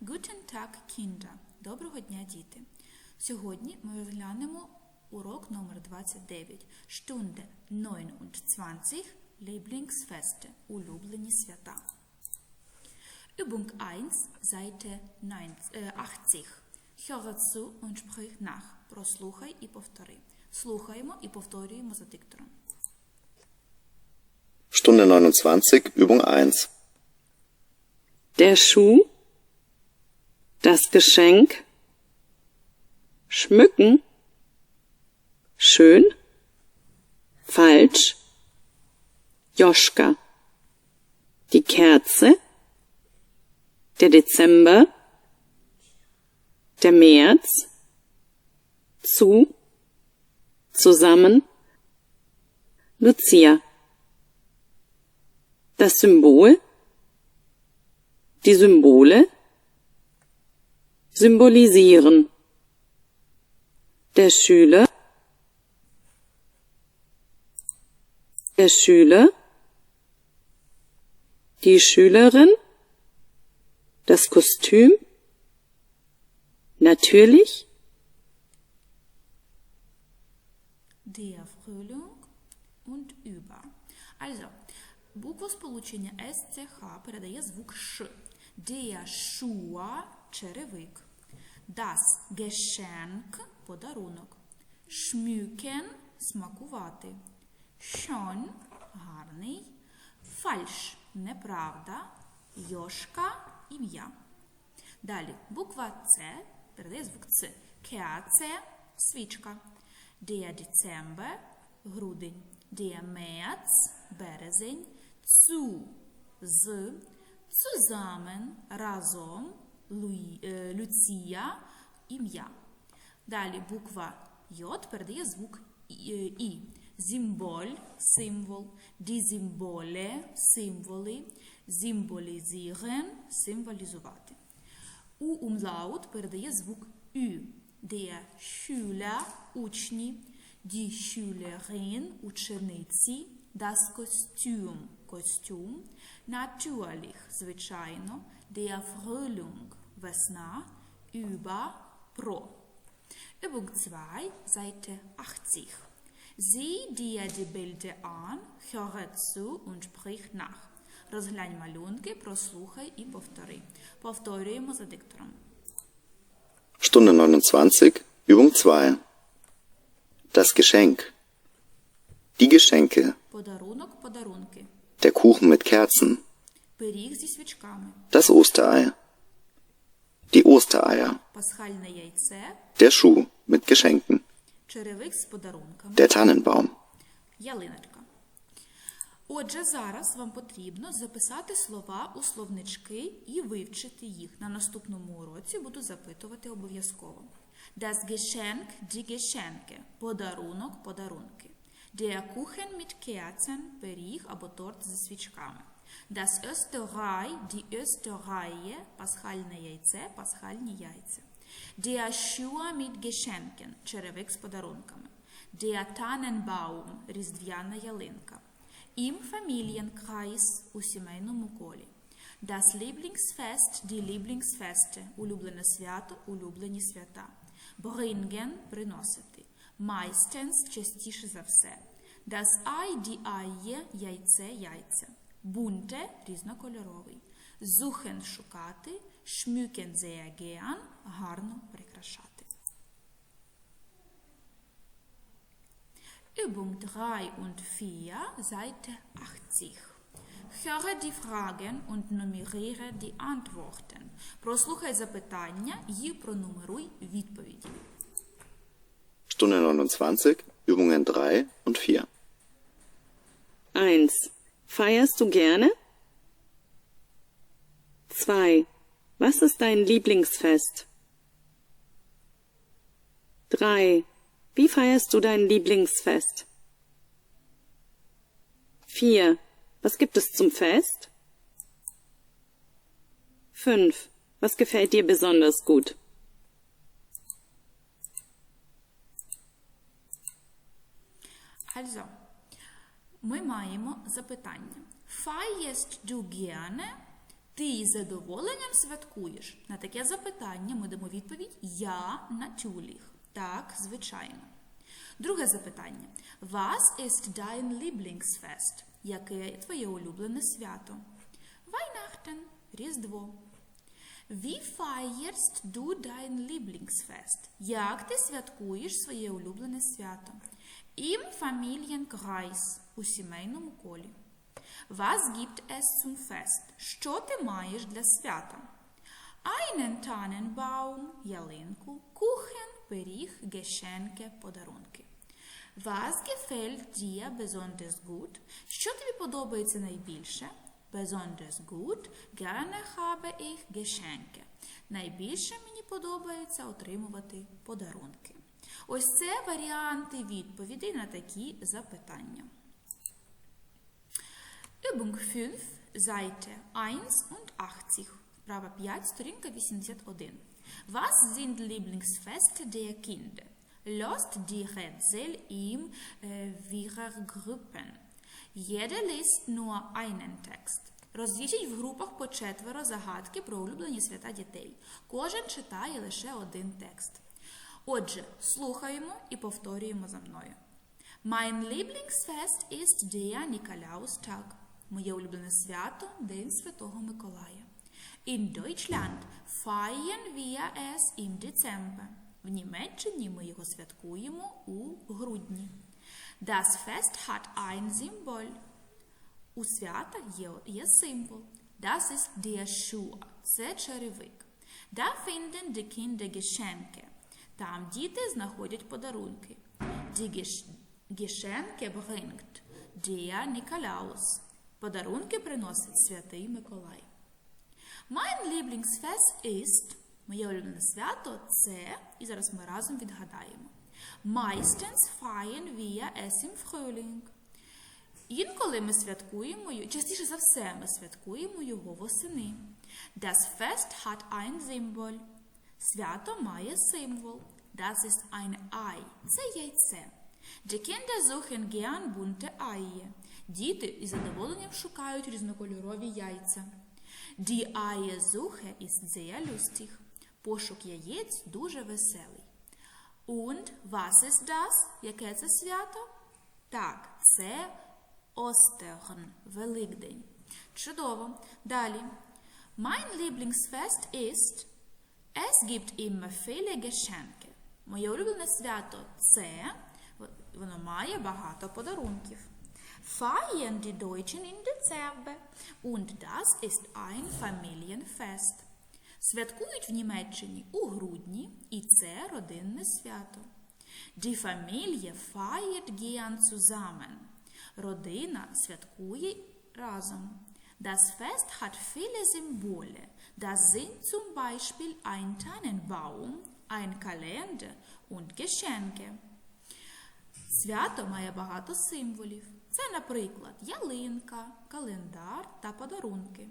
Guten Tag, Kinder! Доброго дня, діти! Сьогодні ми розглянемо урок номер 29 Stunde 29 Lieblingsfeste Улюблені свята. Übung 1, Seite 80. Höre zu und sprich nach. Прослухай і повтори. Слухаємо і повторюємо за диктором. Stunde 29, Übung 1. Der Schuh, das Geschenk, schmücken, schön, falsch, Joschka, die Kerze, der Dezember, der März, zu, zusammen, Lucia. Das Symbol, die Symbole symbolisieren. Der Schüler, der Schüler, die Schülerin, das Kostüm, natürlich, Der Frühling und über. Also, буквосполучення SCH передає звук Ш. Der Schuh – черевик. Das Geschenk – подарунок. Schmücken – смакувати. Schön – гарний. Falsch – неправда. Йошка – ім'я. Далі буква С передає звук Ц. Керце – свічка. Der Dezember – грудень. Der März – березень. Zu – з. Zusammen – разом. Луї, е, Люція – ім'я. Далі буква Й передає звук І. е, І. Символ – Symbole – символи. Symbolisieren – символізувати. У умлаут передає звук Ü. Der Schüler – учні, die Schülerin – учениці, das Kostüm – костюм, natürlich – звичайно, der Frühling – весна, über – про. Übung 2, Seite 80. Sieh dir die Bilder an, höre zu und sprich nach. Розглянь малюнки, прослухай і повтори. Повторюємо за диктором. Stunde 29, Übung 2. Das Geschenk. Die Geschenke. Подарунок, подарунки. Der Kuchen mit Kerzen. Пиріг зі свічками. Das Osterei. Die Ostereier. Пасхальне яйце. Der Schuh mit Geschenken. Черевик з подарунками. Der Tannenbaum. Ялиночка. Отже, зараз вам потрібно записати слова у словнички і вивчити їх. На наступному уроці буду запитувати обов'язково. Das Geschenk, die Geschenke. Подарунок, подарунки. Der Kuchen mit Kerzen, пиріг або торт зі свічками. Das Österei, die Österreihe, пасхальне яйце, пасхальні яйця. Der Schuh mit Geschenken, черевик з подарунками. Der Tannenbaum, різдвяна ялинка. Im Familienkreis, у сімейному колі. Das Lieblingsfest, die Lieblingsfeste, улюблене свято, улюблені свята. Bringen – приносити. Meistens – частіше за все. Das Ei, die Eier – яйце, яйця. Bunte – різнокольоровий. Suchen – шукати. Schmücken sehr gern – гарно прикрашати. Übung 3 und 4, Seite 80. Höre die Fragen und nummeriere die Antworten. Прослухай запитання і пронумеруй відповіді. Stunde 29, Übungen 3 und 4. 1. Feierst du gerne? 2. Was ist dein Lieblingsfest? 3. Wie feierst du dein Lieblingsfest? 4. Was gibt es zum Fest? 5. Was gefällt dir besonders gut? Ми маємо запитання. Feierst du? Ти із задоволенням святкуєш? На таке запитання ми дамо відповідь Я natürlich. Так, звичайно. Друге запитання. Was ist dein Lieblingsfest? Яке твоє улюблене свято? Weihnachten – Різдво. Wie feierst du dein Lieblingsfest? Як ти святкуєш своє улюблене свято? Im Familienkreis – у сімейному колі. Was gibt es zum Fest? Що ти маєш для свята? Einen Tannenbaum – ялинку, Kuchen – пиріг, Geschenke – подарунки. Was gefällt dir besonders gut? Що тобі подобається найбільше? Besonders gut, gerne habe ich Geschenke. Найбільше мені подобається отримувати подарунки. Ось це варіанти відповідей на такі запитання. Übung 5, Seite 1 und 80. Вправа 5, сторінка 81. Was sind Lieblingsfeste der Kinder? Lost die Rätsel in äh, ihrer Gruppen. Jeder liest nur einen Text. Розв'яжіть в групах по четверо загадки про улюблені свята дітей. Кожен читає лише один текст. Отже, слухаємо і повторюємо за мною. Mein Lieblingsfest ist der Nikolaustag. Моє улюблене свято День Святого Миколая. In Deutschland feiern wir es im Dezember. В Німеччині ми його святкуємо у грудні. Das Fest hat ein Symbol. У свята є, є символ. Das ist der Schuh. Це черевик. Da finden die Kinder Geschenke. Там діти знаходять подарунки. Geschenke bringt der Nikolaus. Подарунки приносить святий Миколай. Mein Lieblingsfest ist Моє улюблене свято це, і зараз ми разом відгадаємо. Meistens feiern wir es im Frühling. Інколи ми святкуємо, частіше за все, ми святкуємо його восени. Das Fest hat ein Symbol. Свято має символ. Das ist ein Ei. Це яйце. Die Kinder suchen gern bunte Eier. Діти із задоволенням шукають різнокольорові яйця. Die Eiersuche ist sehr lustig. Пошук яєць дуже веселий. Und was ist das? Яке це свято? Так, це Остерн, Великдень. Чудово. Далі. Mein Lieblingsfest ist Es gibt immer viele Geschenke. Моє улюблене свято це воно має багато подарунків. Feiern die Deutschen in Dezember und das ist ein Familienfest. Святкують в Німеччині у грудні, і це родинне свято. Die Familie feiert gern zusammen. Родина святкує разом. Das Fest hat viele Symbole. Das sind zum Beispiel ein Tannenbaum, ein Kalender und Geschenke. Свято має багато символів. Це, наприклад, ялинка, календар та подарунки.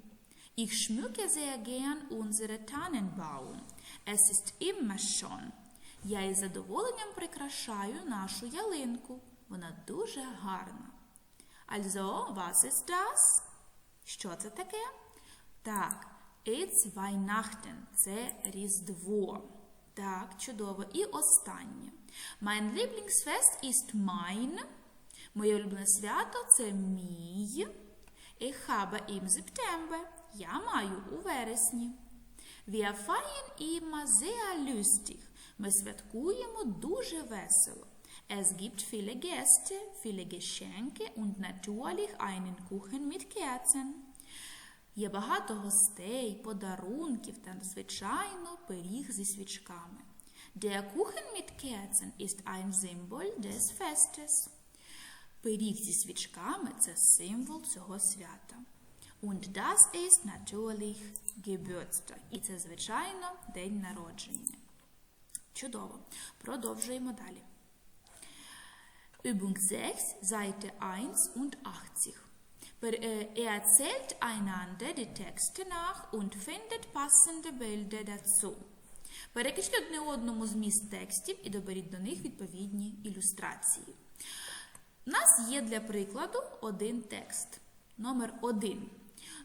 Ich schmücke sehr gern unsere Tannenbaum. Es ist immer schon. Я із задоволенням прикрашаю нашу ялинку. Вона дуже гарна. Also, was ist das? Що це таке? Так, it's Weihnachten. Це Різдво. Так, чудово. І останнє. Mein Lieblingsfest ist mein. Моє улюблене свято це мій. Ich habe im September. Я маю у вересні. Wir feiern immer sehr lustig. Ми святкуємо дуже весело. Es gibt viele Gäste, viele Geschenke und natürlich einen Kuchen mit Kerzen. Є багато гостей, подарунків та, звичайно, пиріг зі свічками. Der Kuchen mit Kerzen ist ein Symbol des Festes. Пиріг зі свічками це символ цього свята. Und das ist natürlich Geburtstag. І це, звичайно, день народження. Чудово. Продовжуємо далі. Übung 6, Seite 1 und 80. Äh, Er erzählt einander die Texte nach und findet passende Bilder dazu. Перекажіть одне одному зміст текстів і доберіть до них відповідні ілюстрації. У нас є для прикладу один текст. Номер один.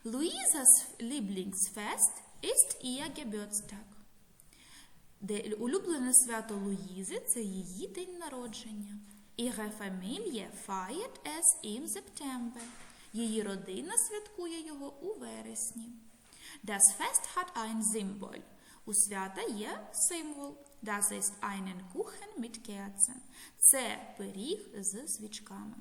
Luisas Lieblingsfest ist ihr Geburtstag. Де улюблене свято Луїзи це її день народження. Ihre Familie feiert es im September. Її родина святкує його у вересні. Das Fest hat ein Symbol. У свята є символ. Das ist einen Kuchen mit Kerzen. Це пиріг з свічками.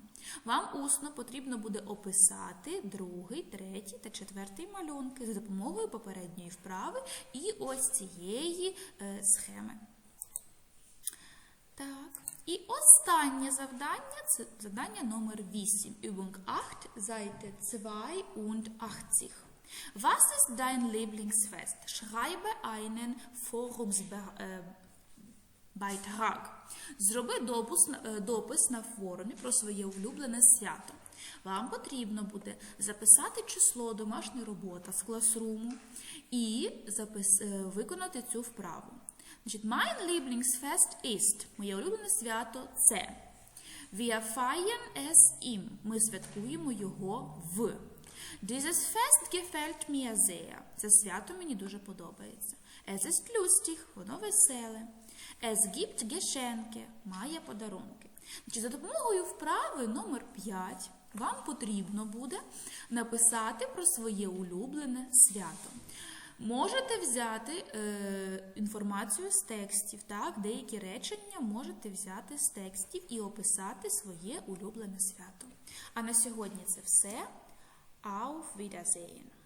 Вам усно потрібно буде описати другий, третій та четвертий малюнки за допомогою попередньої вправи і ось цієї е, схеми. Так. І останнє завдання це завдання номер 8. Übung 8, Seite 82. Was ist dein Lieblingsfest? Schreibe einen Forumsbeitrag. Зроби допис, е, допис на форумі про своє улюблене свято. Вам потрібно буде записати число домашня робота з класруму і запис, е, виконати цю вправу. Значить, mein Lieblingsfest ist. Моє улюблене свято це. Wir feiern es im. Ми святкуємо його в. Dieses Fest gefällt mir sehr. Це свято мені дуже подобається. Es ist lustig. Воно веселе. Es gibt Geschenke. Має подарунки. Значить, за допомогою вправи номер 5 вам потрібно буде написати про своє улюблене свято. Можете взяти е, інформацію з текстів, так, деякі речення можете взяти з текстів і описати своє улюблене свято. А на сьогодні це все. Auf Wiedersehen!